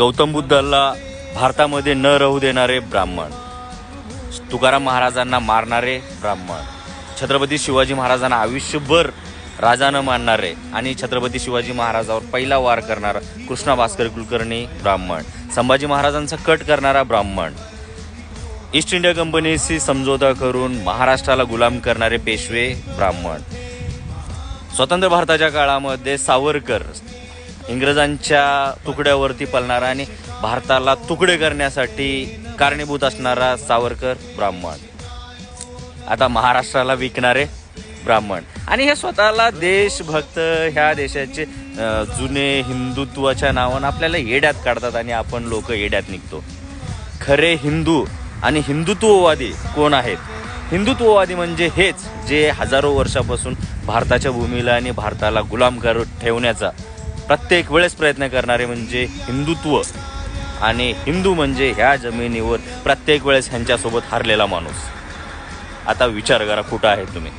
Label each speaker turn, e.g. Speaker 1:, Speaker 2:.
Speaker 1: गौतम बुद्धाला भारतामध्ये न राहू देणारे ब्राह्मण तुकाराम महाराजांना मारणारे ब्राह्मण छत्रपती शिवाजी महाराजांना आयुष्यभर राजा न मानणारे आणि छत्रपती शिवाजी महाराजावर पहिला वार करणारा कृष्णा भास्कर कुलकर्णी ब्राह्मण संभाजी महाराजांचा कट करणारा ब्राह्मण. ईस्ट इंडिया कंपनीशी समझोता करून महाराष्ट्राला गुलाम करणारे पेशवे ब्राह्मण. स्वतंत्र भारताच्या काळामध्ये सावरकर इंग्रजांच्या तुकड्यावरती पळणारा आणि भारताला तुकडे करण्यासाठी कारणीभूत असणारा सावरकर ब्राह्मण. आता महाराष्ट्राला विकणारे ब्राह्मण. आणि हे स्वतःला देशभक्त ह्या देशाचे जुने हिंदुत्वाच्या नावानं आपल्याला येड्यात काढतात आणि आपण लोक येड्यात निघतो. खरे हिंदू आणि हिंदुत्ववादी कोण आहेत? हिंदुत्ववादी म्हणजे हेच जे हजारो वर्षापासून भारताच्या भूमीला आणि भारताला गुलाम कर ठेवण्याचा प्रत्येक वेळेस प्रयत्न करणारे म्हणजे हिंदुत्व. आणि हिंदू म्हणजे ह्या जमिनीवर प्रत्येक वेळेस ह्यांच्यासोबत हारलेला माणूस. आता विचार करा कुठं आहे तुम्ही.